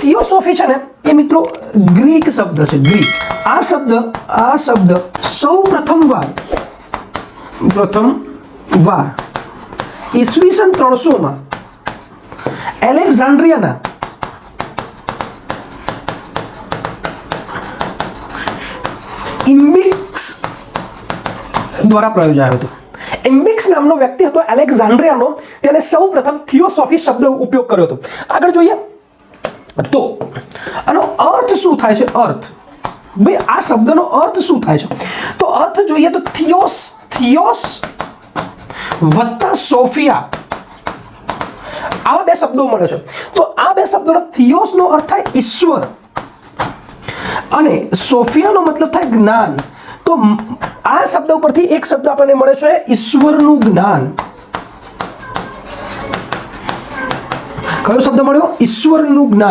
Theosophy છે ને, એ મિત્રો ગ્રીક શબ્દ છે ગ્રીક આ શબ્દ આ શબ્દ સૌ પ્રથમ વાર. પ્રથમ વાર. ઈસવીસન ત્રણસોમાં એલેક્ઝાન્ડ્રિયાના ઇમ્બિક્સ દ્વારા પ્રયોજાયો હતો. એમ્બિક્સ નામનો વ્યક્તિ હતો એલેક્ઝાન્ડ્રિયાનો, તેને સૌ પ્રથમ થિયોસોફી શબ્દ ઉપયોગ કર્યો હતો. આગળ જોઈએ. તો, આનો અર્થ શું થાય છે? અર્થ. ભાઈ, આ શબ્દનો અર્થ શું થાય છે? તો અર્થ જોઈએ તો થિયોસ થિયોસ વત્તા સોફિયા. આવા બે શબ્દો મળે છે. તો આ બે શબ્દોનો થિયોસનો અર્થ થાય ઈશ્વર. અને સોફિયાનો મતલબ થાય જ્ઞાન. તો આ શબ્દ ઉપરથી એક શબ્દ આપણને મળે છે ઈશ્વરનું જ્ઞાન. કયો શબ્દ મળ્યો? ઈશ્વરનું જ્ઞાન.